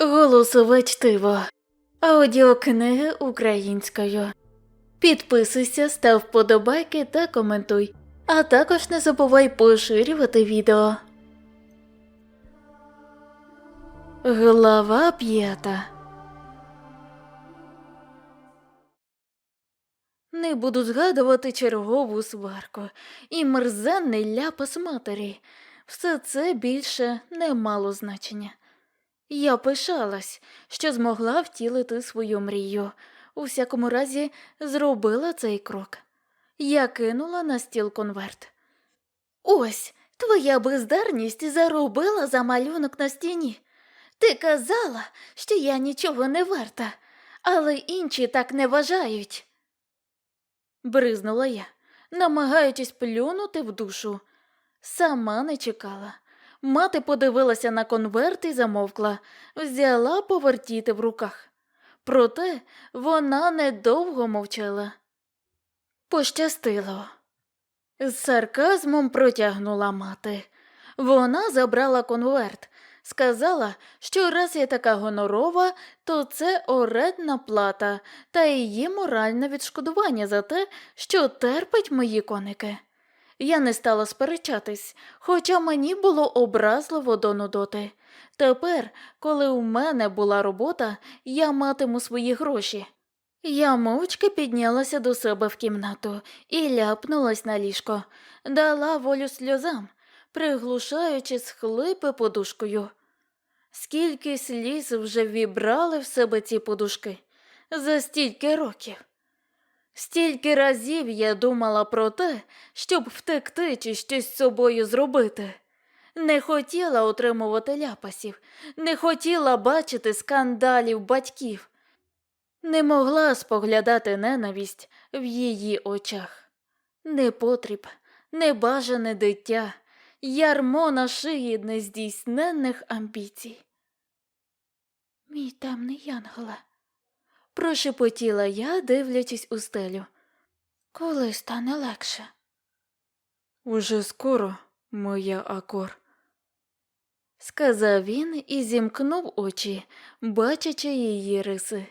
Голосове чтиво. Аудіокниги українською. Підписуйся, став вподобайки та коментуй. А також не забувай поширювати відео. Глава п'ята. Не буду згадувати чергову сварку і мерзенний ляпас матері. Все це більше не мало значення. Я пишалась, що змогла втілити свою мрію. У всякому разі, зробила цей крок. Я кинула на стіл конверт. Ось, твоя бездарність заробила за малюнок на стіні. Ти казала, що я нічого не варта, але інші так не вважають. Бризнула я, намагаючись плюнути в душу. Сама не чекала. Мати подивилася на конверт і замовкла, взяла повертіти в руках. Проте вона недовго мовчала. Пощастило. З сарказмом протягнула мати. Вона забрала конверт, сказала, що раз я така гонорова, то це орендна плата та її моральне відшкодування за те, що терпить мої коники. Я не стала сперечатись, хоча мені було образливо до нудоти. Тепер, коли у мене була робота, я матиму свої гроші. Я мовчки піднялася до себе в кімнату і ляпнулась на ліжко, дала волю сльозам, приглушаючи схлипи подушкою. Скільки сліз вже вібрали в себе ці подушки за стільки років. Стільки разів я думала про те, щоб втекти чи щось з собою зробити. Не хотіла отримувати ляпасів, не хотіла бачити скандалів батьків, не могла споглядати ненависть в її очах. Непотріб, небажане дитя, ярмо на шиї нездійсненних амбіцій. Мій темний янголе прошепотіла я, дивлячись у стелю. Коли стане легше? Уже скоро, моя акор, сказав він і зімкнув очі, бачачи її риси.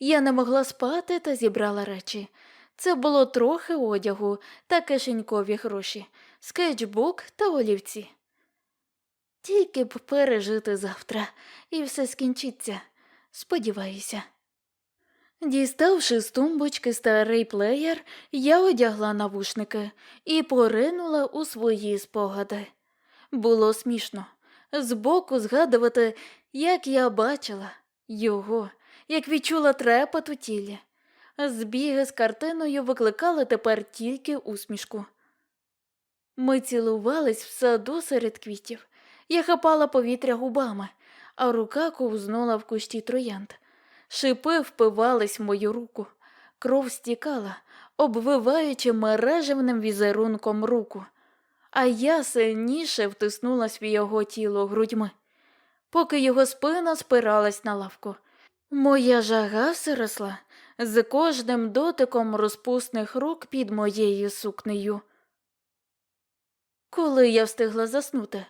Я не могла спати та зібрала речі. Це було трохи одягу та кишенькові гроші, скетчбук та олівці. Тільки б пережити завтра, і все скінчиться, сподіваюся. Діставши з тумбочки старий плеєр, я одягла навушники і поринула у свої спогади. Було смішно збоку згадувати, як я бачила його, як відчула трепет у тілі. Збіги з картиною викликали тепер тільки усмішку. Ми цілувались в саду серед квітів. Я хапала повітря губами, а рука ковзнула в кущі троянд. Шипи впивались в мою руку, кров стікала, обвиваючи мережевним візерунком руку, а я сильніше втиснулась в його тіло грудьми, поки його спина спиралась на лавку. Моя жага все росла з кожним дотиком розпусних рук під моєю сукнею. Коли я встигла заснути,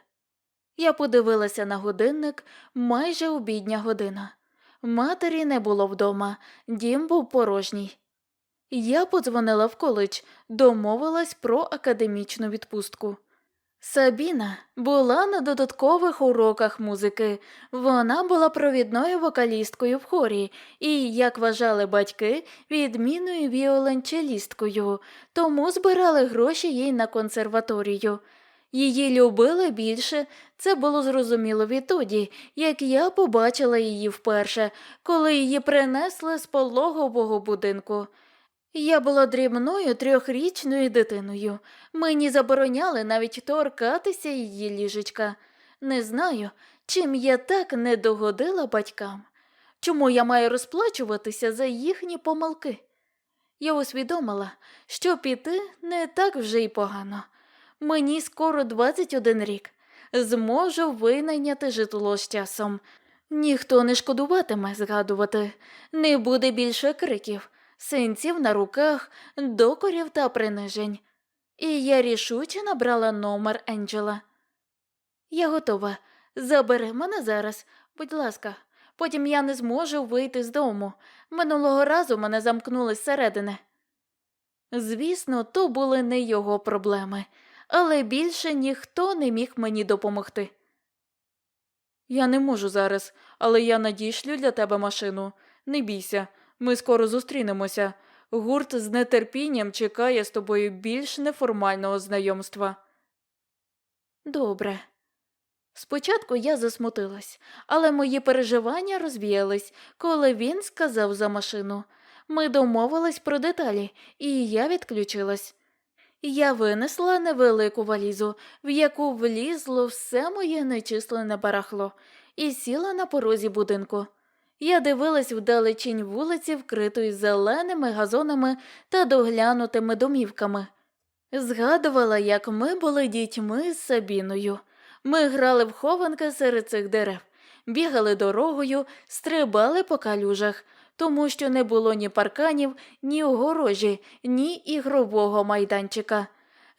я подивилася на годинник майже обідня година. Матері не було вдома, дім був порожній. Я подзвонила в коледж, домовилась про академічну відпустку. Сабіна була на додаткових уроках музики. Вона була провідною вокалісткою в хорі і, як вважали батьки, відмінною віолончелісткою, тому збирали гроші їй на консерваторію. Її любили більше, це було зрозуміло відтоді, як я побачила її вперше, коли її принесли з пологового будинку. Я була дрібною трьохрічною дитиною. Мені забороняли навіть торкатися її ліжечка. Не знаю, чим я так не догодила батькам. Чому я маю розплачуватися за їхні помилки? Я усвідомила, що піти не так вже й погано. Мені скоро 21 рік. Зможу винайняти житло з часом. Ніхто не шкодуватиме згадувати, не буде більше криків, синців на руках, докорів та принижень. І я рішуче набрала номер Енджела. Я готова. Забери мене зараз, будь ласка, Потім я не зможу вийти з дому. Минулого разу мене замкнули зсередини. Звісно, то були не його проблеми, але більше ніхто не міг мені допомогти. Я не можу зараз, але я надішлю для тебе машину. Не бійся, ми скоро зустрінемося. Гурт з нетерпінням чекає з тобою більш неформального знайомства. Добре. Спочатку я засмутилась, але мої переживання розвіялись, коли він сказав за машину. Ми домовились про деталі, і я відключилась. Я винесла невелику валізу, в яку влізло все моє нечисленне барахло, і сіла на порозі будинку. Я дивилась вдалечінь вулиці, вкритої зеленими газонами та доглянутими домівками. Згадувала, як ми були дітьми з Сабіною. Ми грали в хованки серед цих дерев, бігали дорогою, стрибали по калюжах, тому що не було ні парканів, ні огорожі, ні ігрового майданчика.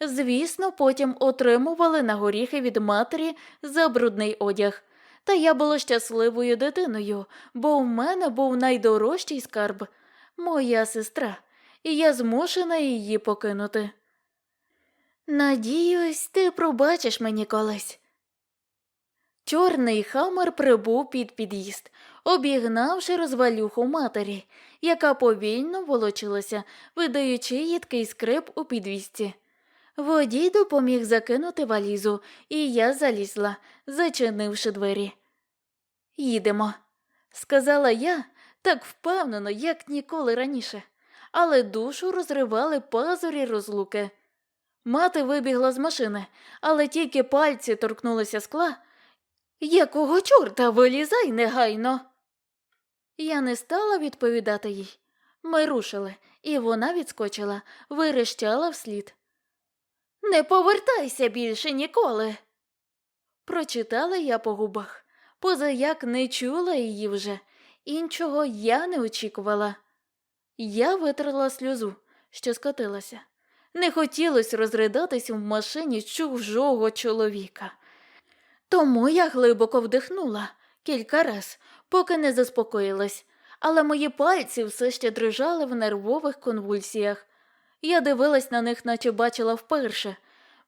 Звісно, потім отримували на горіхи від матері за брудний одяг. Та я була щасливою дитиною, бо в мене був найдорожчий скарб моя сестра, і я змушена її покинути. Надіюсь, ти пробачиш мені колись. Чорний хамер прибув під під'їзд, обігнавши розвалюху матері, яка повільно волочилася, видаючи їдкий скрип у підвісці. Водій допоміг закинути валізу, і я залізла, зачинивши двері. Їдемо, сказала я так впевнено, як ніколи раніше, але душу розривали пазурі розлуки. Мати вибігла з машини, але тільки пальці торкнулися скла. Якого чорта вилізай негайно? Я не стала відповідати їй. Ми рушили, і вона відскочила, вирещала вслід. Не повертайся більше ніколи. Прочитала я по губах, поза як не чула її вже, іншого я не очікувала. Я витерла сльозу, що скотилася. Не хотілося розридатись в машині чужого чоловіка. Тому я глибоко вдихнула кілька раз, поки не заспокоїлась, але мої пальці все ще дрижали в нервових конвульсіях. Я дивилась на них, наче бачила вперше.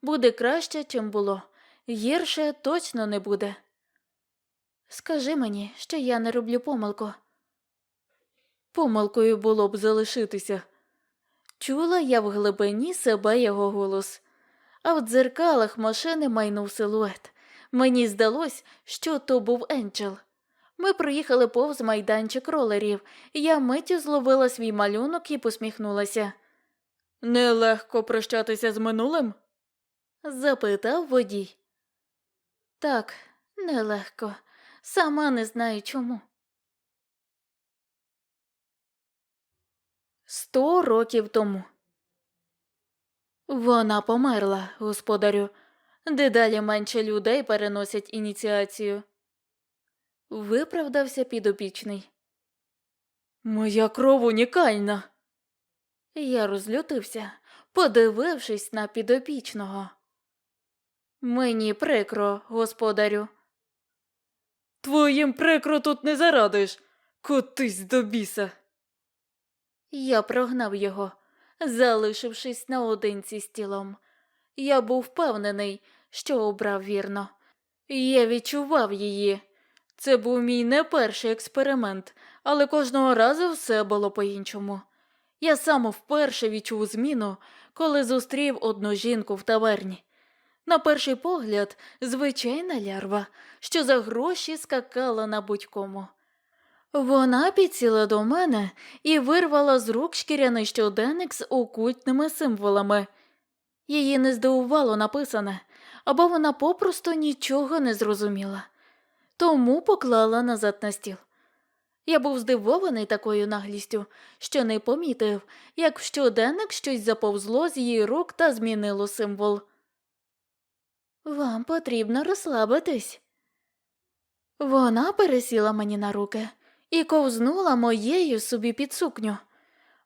Буде краще, чим було. Гірше точно не буде. Скажи мені, що я не роблю помилку. Помилкою було б залишитися. Чула я в глибині себе його голос, а в дзеркалах машини майнув силует. Мені здалось, що то був Енджел. Ми проїхали повз майданчик ролерів, я миттю зловила свій малюнок і посміхнулася. Нелегко прощатися з минулим? запитав водій. Так, нелегко. Сама не знаю чому. Сто років тому. Вона померла, господарю. Дедалі менше людей переносять ініціацію. Виправдався підопічний. Моя кров унікальна. Я розлютився, подивившись на підопічного. Мені прикро, господарю. Твоїм прикро тут не зарадиш. Котись до біса. Я прогнав його, залишившись наодинці з тілом. Я був впевнений, що обрав вірно. Я відчував її. Це був мій не перший експеримент, але кожного разу все було по-іншому. Я сам вперше відчув зміну, коли зустрів одну жінку в таверні. На перший погляд, звичайна лярва, що за гроші скакала на будь-кому. Вона підсіла до мене і вирвала з рук шкіряний щоденник з окультними символами. Її не здивувало написане, або вона попросту нічого не зрозуміла, тому поклала назад на стіл. Я був здивований такою наглістю, що не помітив, як в щоденник щось заповзло з її рук та змінило символ. Вам потрібно розслабитись. Вона пересіла мені на руки і ковзнула моєю собі під сукню.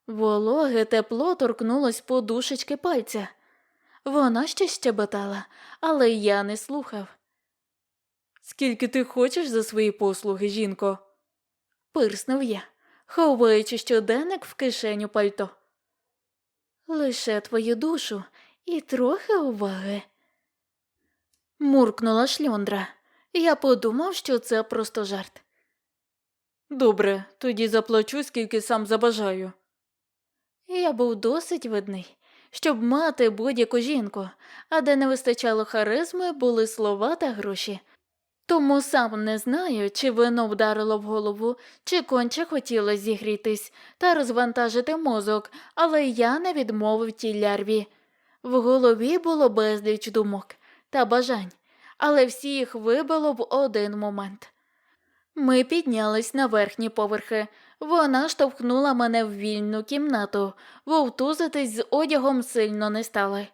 Вологе тепло торкнулось подушечки пальця. Вона ще щебетала, але я не слухав. Скільки ти хочеш за свої послуги, жінко? пирснув я, ховаючи щоденник в кишеню пальто. Лише твою душу і трохи уваги. Муркнула шльондра. Я подумав, що це просто жарт. Добре, тоді заплачу, скільки сам забажаю. Я був досить видний, щоб мати будь-яку жінку, а де не вистачало харизми, були слова та гроші. Тому сам не знаю, чи вино вдарило в голову, чи конче хотілося зігрітись та розвантажити мозок, але я не відмовив тій лярві. В голові було безліч думок та бажань, але всі їх вибило в один момент. Ми піднялись на верхні поверхи. Вона штовхнула мене в вільну кімнату, вовтузитись з одягом сильно не стали.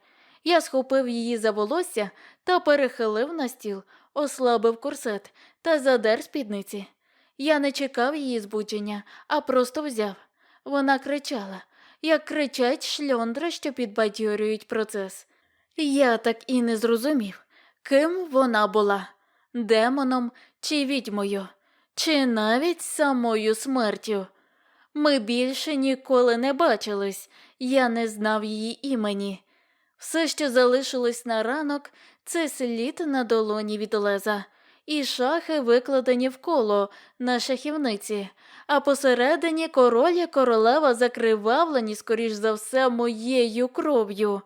Я схопив її за волосся та перехилив на стіл, ослабив корсет та задер спідниці. Я не чекав її збудження, а просто взяв. Вона кричала, як кричать шльондри, що підбадьорюють процес. Я так і не зрозумів, ким вона була демоном чи відьмою, чи навіть самою смертю. Ми більше ніколи не бачились, я не знав її імені. Все, що залишилось на ранок, це слід на долоні від леза, і шахи викладені в коло на шахівниці, а посередині король і королева закривавлені, скоріш за все, моєю кров'ю.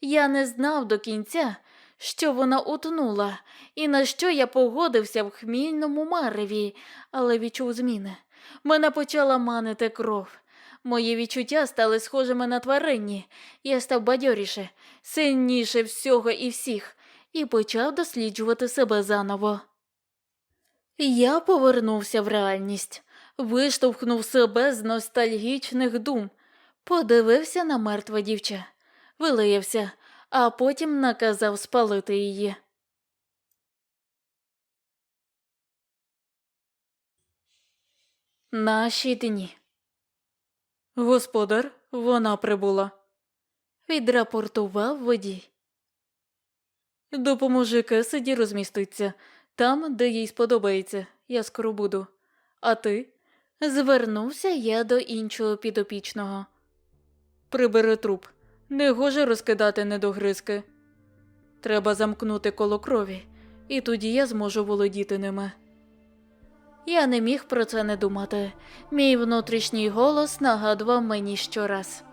Я не знав до кінця, що вона утонула, і на що я погодився в хмільному мареві, але відчув зміни. Мене почала манити кров. Мої відчуття стали схожими на тваринні. Я став бадьоріше, сильніше всього і всіх, і почав досліджувати себе заново. Я повернувся в реальність, виштовхнув себе з ностальгічних дум, подивився на мертве дівча, вилаявся, а потім наказав спалити її. Наші дні. Господар, вона прибула. Відрапортував водій. Допоможи Кесиді розміститься там, де їй сподобається. Я скоро буду. А ти? Звернувся я до іншого підопічного. Прибери труп. Не гоже розкидати недогризки. Треба замкнути коло крові, і тоді я зможу володіти ними. Я не міг про це не думати. Мій внутрішній голос нагадував мені щораз.